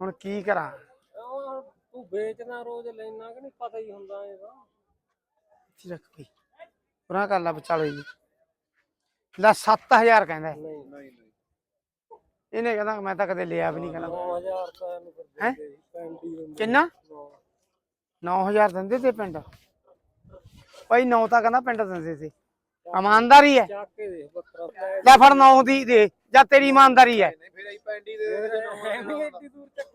ਹੁਣ ਕੀ ਕਰਾਂ ਉਹ ਤੂੰ ਵੇਚਣਾ ਰੋਜ਼ ਲੈਣਾ ਕਿ ਨਹੀਂ ਪਤਾ ਹੀ ਹੁੰਦਾ ਇਹਦਾ ਇੱਥੇ ਰੱਖ ਪਈ ਪੁਰਾ ਕਰ ਲਾ ਵਿਚਾਲੇ ਜੀ ਲੈ 7000 ਕਹਿੰਦਾ ਹੈ। ਨਹੀਂ ਨਹੀਂ ਨਹੀਂ ਇਹਨੇ ਕਹਿੰਦਾ ਮੈਂ ਤਾਂ ਕਦੇ ਲਿਆ ਵੀ ਨਹੀਂ ਕਹਿੰਦਾ 9000 ਤਾਂ ਇਹਨੂੰ ਫਿਰ ਹੈਂ? ਦੇ ਦੇ ਪੈਂਤੀ ਹੁੰਦੀ ਕਿੰਨਾ ਨੌ। 9000 ਦਿੰਦੇ ਤੇ ਪਿੰਡ ਭਾਈ 9 ਤਾਂ ਕਹਿੰਦਾ ਪਿੰਡ ਦਿੰਦੇ ਸੀ ਇਮਾਨਦਾਰੀ ਹੈ ਚੱਕ ਕੇ ਦੇ ਬੱਕਰਾ ਲੈ ਫੜ 9 ਦੀ ਦੇ ਜਾਂ ਤੇਰੀ ਇਮਾਨਦਾਰੀ ਹੈ ਨਹੀਂ ਫਿਰ ਅਸੀਂ ਪੈਂਡੀ ਦੇ ਦੇ ਦੇ ਨਹੀਂ ਐਡੀ ਦੂਰ ਚੱਕੀ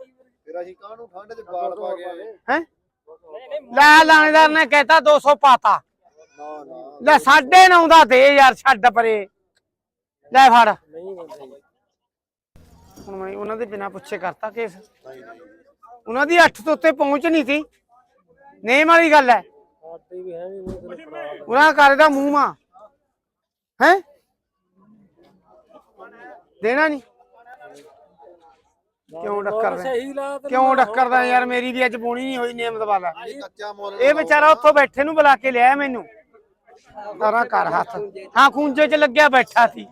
ਫਿਰ ਅਸੀਂ ਕਾਹਨੂੰ ਠੰਡ 'ਚ ਬਾਲ ਪਾ ਕੇ ਆਏ? ਹੈ? ਨਹੀਂ ਨਹੀਂ ਲੈ ਲਾਣੇਦਾਰ ਨੇ ਕਹਿਤਾ 200 ਪਾਤਾ। ਨਾ ਨਾ ਲੈ 9.5 ਦਾ ਦੇ ਯਾਰ ਛੱਡ ਪਰੇ। ਲੈ ਫੜ। ਹੁਣ ਮੈਂ ਉਹਨਾਂ ਦੇ ਬਿਨਾ ਪੁੱਛੇ ਕਰਤਾ ਕੇਸ। ਨਹੀਂ ਨਹੀਂ। ਉਹਨਾਂ ਦੀ 8 ਤੋਂ ਉੱਤੇ ਪਹੁੰਚ ਨਹੀਂ ਸੀ। ਨੇਮ ਵਾਲੀ ਗੱਲ ਹੈ। ਸਾਡੀ ਵੀ ਹੈ ਨਹੀਂ ਉਹ ਫਿਰ ਭਰਾ ਦਾ। ਉਹਨਾਂ ਕਰਦਾ ਮੂੰਹ ਮਾ। ਹੈ? ਦੇਣਾ ਨਹੀਂ ਕਿਉਂ ਡੱਕਰ ਦਾ ਸਹੀ ਲਾ ਕਿਉਂ ਡੱਕਰਦਾ ਯਾਰ ਮੇਰੀ ਵੀ ਅੱਜ ਬੋਣੀ ਨਹੀਂ ਹੋਈ ਨੇਮ ਦਵਾਲਾ ਇਹ ਕੱਚਾ ਮੁੱਲ ਇਹ ਵਿਚਾਰਾ ਉੱਥੋਂ ਬੈਠੇ ਨੂੰ ਬੁਲਾ ਕੇ ਲਿਆਇਆ ਮੈਨੂੰ। ਸਾਰਾ ਘਰ ਹੱਥ। ਹਾਂ ਖੂੰਜੇ 'ਚ ਲੱਗਿਆ ਬੈਠਾ ਸੀ।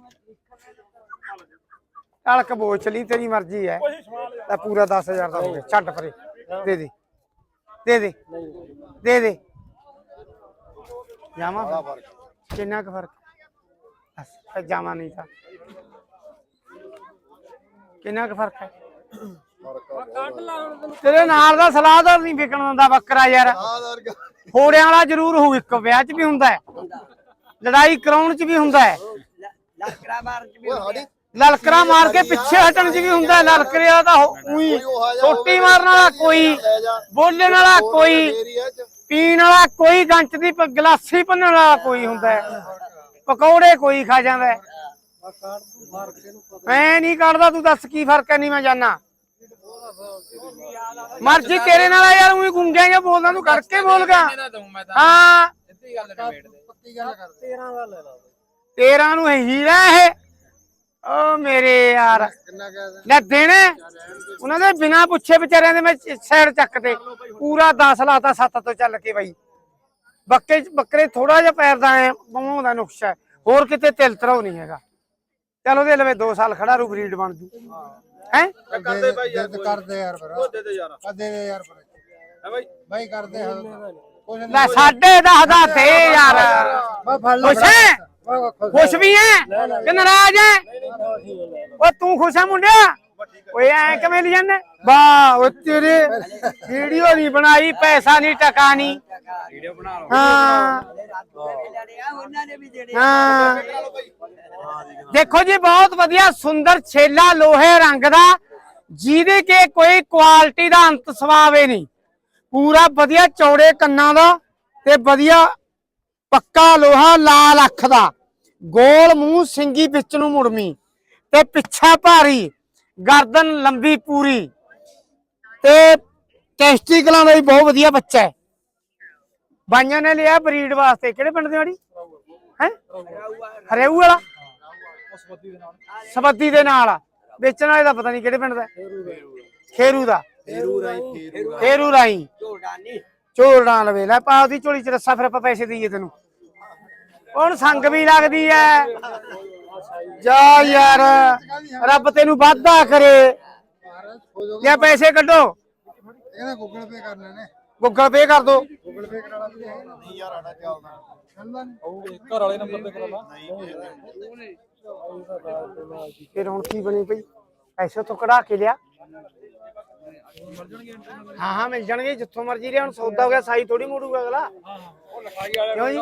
ਟਲਕ ਬੋਚ ਲਈ ਤੇਰੀ ਮਰਜ਼ੀ ਹੈ। ਤਾਂ ਪੂਰਾ 10000 ਦਾ ਹੋ ਗਿਆ। ਛੱਡ ਪਰੇ। ਦੇ ਦੇ। ਦੇ ਦੇ। ਦੇ ਦੇ। ਜਾਵਾਂ? ਕਿੰਨਾ ਕੁ ਫ਼ਰਕ ਬਸ ਜਾਵਾਂ ਨਹੀਂ ਤਾਂ। ਕਿੰਨਾ ਕੁ ਫ਼ਰਕ ਹੈ? ਤੇਰੇ ਨਾਲ ਦਾ ਸਲਾਹਦਾਰ ਨਹੀਂ ਵਿਕਣ ਦਿੰਦਾ ਬੱਕਰਾ ਯਾਰ। ਫੋੜਿਆਂ ਵਾਲਾ ਜ਼ਰੂਰ ਹੋਊ ਇੱਕ ਵਿਆਹ 'ਚ ਵੀ ਹੁੰਦਾ ਹੈ। ਲੜਾਈ ਕਰਾਉਣ 'ਚ ਵੀ ਹੁੰਦਾ ਹੈ। ਲੱਕੜਾ ਮਾਰ ਚ ਵੀ ਓਏ ਸਾਡੀ ਲਲਕਰਾ ਮਾਰ ਕੇ ਪਿੱਛੇ ਹਟਣ 'ਚ ਵੀ ਹੁੰਦਾ ਹੈ। ਲਲਕਰੇ ਵਾਲਾ ਤਾਂ ਉਹੀ ਸੋਟੀ ਮਾਰਨ ਵਾਲਾ ਕੋਈ ਬੋਲਣ ਵਾਲਾ ਕੋਈ ਪੀਣ ਵਾਲਾ ਕੋਈ ਗੰਚ ਦੀ ਗਲਾਸੀ ਭੰਨਣ ਵਾਲਾ ਕੋਈ ਹੁੰਦਾ ਹੈ। ਪਕੌੜੇ ਕੋਈ ਖਾ ਜਾਂਦਾ ਮੈਂ ਨਹੀਂ ਕੱਢਦਾ ਤੂੰ ਦੱਸ ਕੀ ਫ਼ਰਕ ਹੈ ਨਹੀਂ ਮੈਂ ਜਾਣਾ ਮਰਜ਼ੀ ਤੇਰੇ ਨਾਲ ਆ ਯਾਰ ਉਹੀ ਗੁੰਗਿਆ ਜਾਂ ਬੋਲਦਾ ਤੂੰ ਕਰਕੇ ਬੋਲਗਾ ਹਾਂ। ਪੱਕੀ ਗੱਲ ਕਰ 13 ਦਾ ਲੈ ਨੂੰ ਇਹ ਹੀਰਾ ਇਹ। ਓ ਮੇਰੇ ਯਾਰ। ਲੈ ਦੇਣੇ। ਉਹਨਾਂ ਦੇ ਬਿਨਾ ਪੁੱਛੇ ਵਿਚਾਰਿਆਂ ਦੇ ਮੈਂ ਸਾਈਡ ਚੱਕ ਤੇ ਪੂਰਾ 10 ਲਾਤਾ 7 ਤੋਂ ਚੱਲ ਕੇ ਬਾਈ। ਬੱਕੇ ਬੱਕਰੇ ਥੋੜਾ ਜਿਹਾ ਪੈਰ ਦਾ ਐ ਬਣਾਉਂਦਾ ਨੁਕਸ਼ਾ ਹੈ। ਹੋਰ ਕਿਤੇ ਤਿਲ ਤਰੋ ਨਹੀਂ ਹੈਗਾ। ਚਲ ਉਹਦੇ ਲਵੇ 2 ਸਾਲ ਖੜਾ ਰੂ ਬਰੀਡ ਬਣ ਜੂ। ਹੈ। ਕਰਦੇ ਬਾਈ ਯਾਰ ਕਰਦੇ ਯਾਰ ਫਿਰ ਦੇ ਦੇ ਯਾਰ। ਆ ਦੇ ਦੇ ਯਾਰ ਫਿਰ ਹੈ ਬਾਈ। ਬਾਈ ਕਰਦੇ ਹਾਂ। ਕੁਝ ਲੈ ਸਾਢੇ 10 ਦਾ ਦੇ ਯਾਰ। ਬਾ ਫੜ ਲੈ ਖੁਸ਼ ਹੈ? ਵਾ ਖੁਸ਼ ਖੁਸ਼ ਵੀ ਹੈ? ਕਿ ਨਾਰਾਜ਼ ਹੈ? ਓ ਤੂੰ ਖੁਸ਼ ਹੈ ਮੁੰਡਿਆ? ਓਏ ਐ ਕਿਵੇਂ ਲਈ ਜਾਂਦੇ? ਵਾਹ ਓ ਤੇਰੇ ਵੀਡੀਓ ਨਹੀਂ ਬਣਾਈ ਪੈਸਾ ਨਹੀਂ ਟਕਾ ਨਹੀਂ। ਵੀਡੀਓ ਬਣਾ ਲਓ। ਹਾਂ। ਲੜਿਆ ਉਹਨਾਂ ਨੇ ਵੀ ਜਿਹੜੇ ਹਾਂ। ਦੇਖੋ ਜੀ, ਬਹੁਤ ਵਧੀਆ ਸੁੰਦਰ ਛੇਲਾ ਲੋਹੇ ਰੰਗ ਦਾ, ਜਿਹਦੇ ਕੇ ਕੋਈ ਕੁਆਲਿਟੀ ਦਾ ਅੰਤ ਸਵਾਵੇ ਨਹੀਂ। ਪੂਰਾ ਵਧੀਆ ਚੌੜੇ ਕੰਨਾਂ ਦਾ ਤੇ ਵਧੀਆ ਪੱਕਾ ਲੋਹਾ ਲਾਲ ਅੱਖ ਦਾ। ਗੋਲ ਮੂੰਹ ਸਿੰਗੀ ਵਿੱਚ ਨੂੰ ਮੁੜਮੀ ਤੇ ਪਿੱਛਾ ਭਾਰੀ, ਗਰਦਨ ਲੰਬੀ ਪੂਰੀ ਤੇ ਟੈਸਟੀਕਲਾਂ ਦਾ ਵੀ ਬਹੁਤ ਵਧੀਆ ਬੱਚਾ ਹੈ। ਬਾਈਆਂ ਨੇ ਲਿਆ ਬਰੀਡ ਵਾਸਤੇ। ਕਿਹੜੇ ਪਿੰਡ ਦੇ ਵਾੜੀ ਹੈ? ਹਰੇਊ ਵਾਲਾ? ਸਬੱਦੀ ਦੇ ਨਾਲ। ਵੇਚਣ ਵਾਲੇ ਦਾ ਪਤਾ ਨਹੀਂ ਕਿਹੜੇ ਪਿੰਡ ਦਾ। ਖੇਰੂ ਦਾ। ਫੇਰੂ ਰਾਈ ਖੇਰੂ ਰਾਈ ਝੋੜਾ ਲਵੇ ਲੈ ਪਾ ਉਹਦੀ ਝੋਲੀ ਚ ਰੱਸਾ ਫਿਰ ਆਪਾਂ ਪੈਸੇ ਦਈਏ ਤੈਨੂੰ। ਹੁਣ ਸੰਗ ਵੀ ਲੱਗਦੀ ਐ। ਜਾ ਯਾਰ ਰੱਬ ਤੈਨੂੰ ਵਾਧਾ ਕਰੇ। ਜਾਂ ਪੈਸੇ ਕੱਢੋ। ਇਹਨੇ ਗੂਗਲ ਪੇ ਕਰਨੇ ਨੇ ਗੂਗਲ ਪੇ ਕਰ ਦੋ। ਗੂਗਲ ਪੇ ਕਰਾ ਲਾ। ਨਹੀਂ ਯਾਰ ਆਡਾ ਚੱਲਦਾ ਘਰ ਵਾਲੇ ਨੰਬਰ ਤੇ ਫਿਰ ਹੁਣ ਕੀ ਬਣੀ ਪਈ? ਪੈਸੇ ਤੋਂ ਕਢਾ ਕੇ ਲਿਆ। ਹਾਂ ਹਾਂ ਮਿਲ ਜਾਣਗੇ ਜਿੱਥੋਂ ਮਰਜ਼ੀ ਲਿਆ। ਹੁਣ ਸੌਦਾ ਹੋ ਗਿਆ ਸਾਈ ਥੋੜੀ ਮੋੜੂਗਾ ਅਗਲਾ। ਕਿਉਂ ਜੀ?